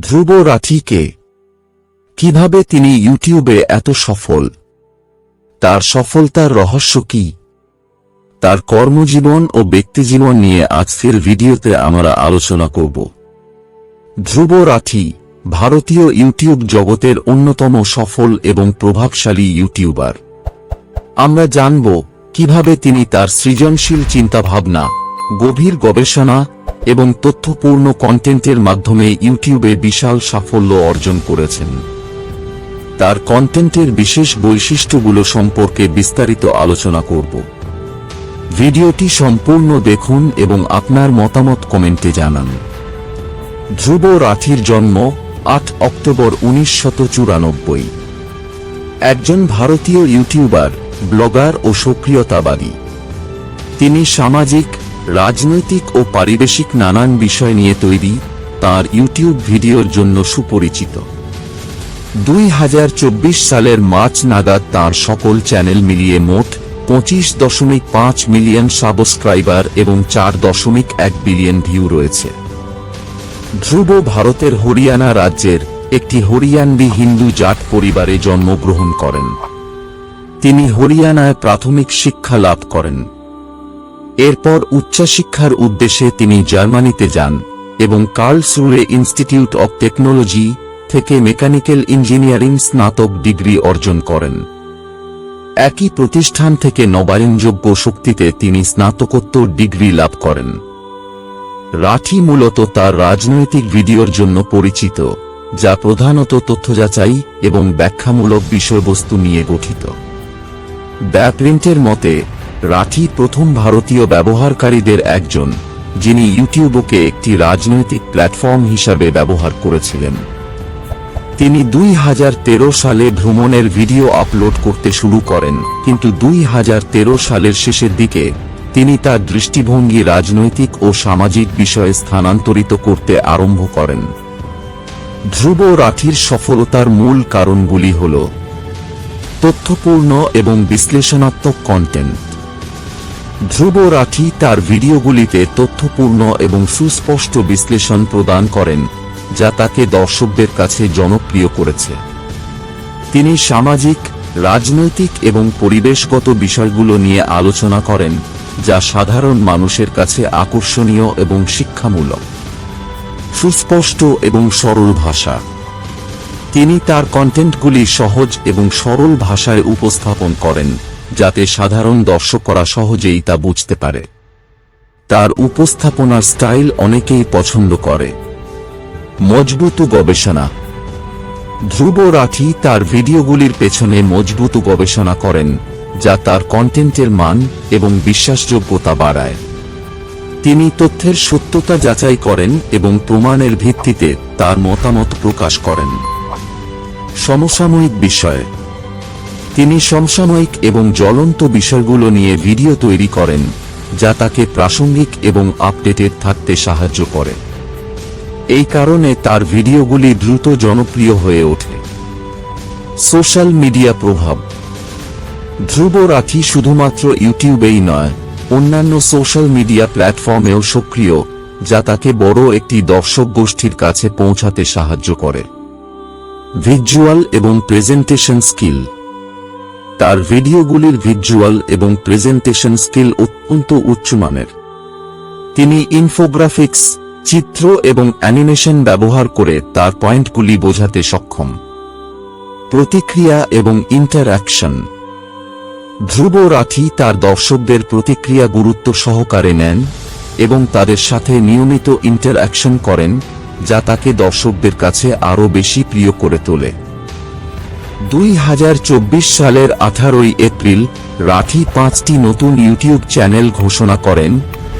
ধ্রুব রাঠিকে কীভাবে তিনি ইউটিউবে এত সফল? তার সফলতার রহস্য কি? তার কর্মজীবন ও ব্যক্তিজীবন নিয়ে আজকের ভিডিওতে আমরা আলোচনা করব। ধ্রুব রাঠি ভারতীয় ইউটিউব জগতের অন্যতম সফল এবং প্রভাবশালী ইউটিউবার। আমরা জানব কীভাবে তিনি তার সৃজনশীল চিন্তাভাবনা, গভীর গবেষণা এবং তথ্যপূর্ণ কন্টেন্টের মাধ্যমে ইউটিউবে বিশাল সাফল্য অর্জন করেছেন। তার কন্টেন্টের বিশেষ বৈশিষ্ট্যগুলো সম্পর্কে বিস্তারিত আলোচনা করব। ভিডিওটি সম্পূর্ণ দেখুন এবং আপনার মতামত কমেন্টে জানান। ধ্রুব রাঠির জন্ম আট অক্টোবর উনিশশত চুরানব্বই। একজন ভারতীয় ইউটিউবার, ব্লগার ও সক্রিয়তাবাদী। তিনি সামাজিক রাজনৈতিক ও পারিবেশিক নানান বিষয় নিয়ে তৈরি তার ইউটিউব ভিডিওর জন্য সুপরিচিত। দুই হাজার চব্বিশ সালের মার্চ নাগাদ তার সকল চ্যানেল মিলিয়ে মোট পঁচিশ দশমিক পাঁচ মিলিয়ন সাবস্ক্রাইবার এবং চার দশমিক এক বিলিয়ন ভিউ রয়েছে। ধ্রুব ভারতের হরিয়ানা রাজ্যের একটি হরিয়ানবি হিন্দু জাট পরিবারে জন্মগ্রহণ করেন। তিনি হরিয়ানায় প্রাথমিক শিক্ষা লাভ করেন। এরপর উচ্চশিক্ষার উদ্দেশ্যে তিনি জার্মানিতে যান এবং কার্লসরুয়ে ইনস্টিটিউট অব টেকনোলজি থেকে মেকানিক্যাল ইঞ্জিনিয়ারিং স্নাতক ডিগ্রি অর্জন করেন। একই প্রতিষ্ঠান থেকে নবায়নযোগ্য শক্তিতে তিনি স্নাতকোত্তর ডিগ্রি লাভ করেন। রাঠি মূলত তার রাজনৈতিক ভিডিওর জন্য পরিচিত, যা প্রধানত তথ্য যাচাই এবং ব্যাখ্যামূলক বিষয়বস্তু নিয়ে গঠিত। ব্যাপ্রিন্টের মতে রাঠি প্রথম ভারতীয় ব্যবহারকারীদের একজন, যিনি ইউটিউবকে একটি রাজনৈতিক প্ল্যাটফর্ম হিসাবে ব্যবহার করেছিলেন। তিনি দুই হাজার তেরো সালে ভ্রমণের ভিডিও আপলোড করতে শুরু করেন, কিন্তু দুই হাজার তেরো সালের শেষের দিকে, তিনি তার দৃষ্টিভঙ্গি রাজনৈতিক ও সামাজিক বিষয়ে স্থানান্তরিত করতে আরম্ভ করেন। ধ্রুব রাঠির সফলতার মূল কারণগুলি হল, তথ্যপূর্ণ এবং বিশ্লেষণাত্মক কন্টেন্ট ধ্রুব রাঠি তার ভিডিওগুলিতে তথ্যপূর্ণ এবং সুস্পষ্ট বিশ্লেষণ প্রদান করেন, যা তাকে দর্শকদের কাছে জনপ্রিয় করেছে। তিনি সামাজিক, রাজনৈতিক এবং পরিবেশগত বিষয়গুলো নিয়ে আলোচনা করেন, যা সাধারণ মানুষের কাছে আকর্ষণীয় এবং শিক্ষামূলক। সুস্পষ্ট এবং সরল ভাষা। তিনি তার কন্টেন্টগুলি সহজ এবং সরল ভাষায় উপস্থাপন করেন। যাতে সাধারণ দর্শকরা সহজেই তা বুঝতে পারে। তার উপস্থাপনার স্টাইল অনেকেই পছন্দ করে। মজবুত গবেষণা। ধ্রুব রাঠি তার ভিডিওগুলির পেছনে মজবুত গবেষণা করেন, যা তার কন্টেন্টের মান এবং বিশ্বাসযোগ্যতা বাড়ায়। তিনি তথ্যের সত্যতা যাচাই করেন এবং প্রমাণের ভিত্তিতে তার মতামত প্রকাশ করেন। সমসাময়িক বিষয়। তিনি সমসাময়িক এবং জ্বলন্ত বিষয়গুলো নিয়ে ভিডিও তৈরি করেন, যা তাকে প্রাসঙ্গিক এবং আপডেটেড থাকতে সাহায্য করে। এই কারণে তার ভিডিওগুলি দ্রুত জনপ্রিয় হয়ে ওঠে। সোশ্যাল মিডিয়া প্রভাব। ধ্রুব রাখি শুধুমাত্র ইউটিউবেই নয়, অন্যান্য সোশ্যাল মিডিয়া প্ল্যাটফর্মেও সক্রিয়, যা তাকে বড় একটি দর্শক গোষ্ঠীর কাছে পৌঁছাতে সাহায্য করে। ভিজুয়াল এবং প্রেজেন্টেশন স্কিল। তার ভিডিওগুলির ভিজুয়াল এবং প্রেজেন্টেশন স্কিল অত্যন্ত উচ্চমানের তিনি ইনফোগ্রাফিক্স, চিত্র এবং অ্যানিমেশন ব্যবহার করে তার পয়েন্টগুলি বোঝাতে সক্ষম। প্রতিক্রিয়া এবং ইন্টারঅ্যাকশন। ধ্রুব রাঠি তার দর্শকদের প্রতিক্রিয়া গুরুত্ব সহকারে নেন এবং তাদের সাথে নিয়মিত ইন্টারঅ্যাকশন করেন, যা তাকে দর্শকদের কাছে আরও বেশি প্রিয় করে তোলে। দুই হাজার চব্বিশ সালের আঠারোই এপ্রিল রাঠি পাঁচটি নতুন ইউটিউব চ্যানেল ঘোষণা করেন,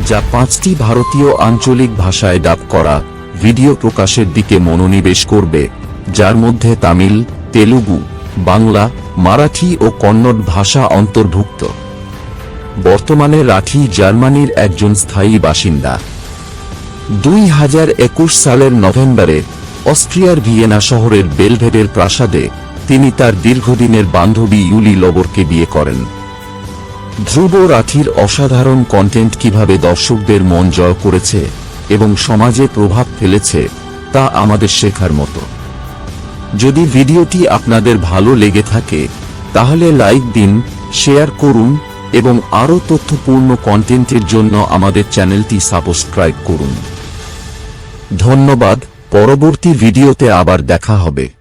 যা পাঁচটি ভারতীয় আঞ্চলিক ভাষায় ডাব করা ভিডিও প্রকাশের দিকে মনোনিবেশ করবে, যার মধ্যে তামিল, তেলুগু, বাংলা, মারাঠি ও কন্নড় ভাষা অন্তর্ভুক্ত। বর্তমানে রাঠি জার্মানির একজন স্থায়ী বাসিন্দা। দুই হাজার একুশ সালের নভেম্বরে অস্ট্রিয়ার ভিয়েনা শহরের বেলভেডের প্রাসাদে তিনি তার দীর্ঘদিনের বান্ধবী ইউলি লবরকে বিয়ে করেন। ধ্রুব রাঠির অসাধারণ কন্টেন্ট কীভাবে দর্শকদের মন জয় করেছে এবং সমাজে প্রভাব ফেলেছে, তা আমাদের শেখার মতো। যদি ভিডিওটি আপনাদের ভালো লেগে থাকে, তাহলে লাইক দিন, শেয়ার করুন এবং আরও তথ্যপূর্ণ কন্টেন্টের জন্য আমাদের চ্যানেলটি সাবস্ক্রাইব করুন। ধন্যবাদ, পরবর্তী ভিডিওতে আবার দেখা হবে।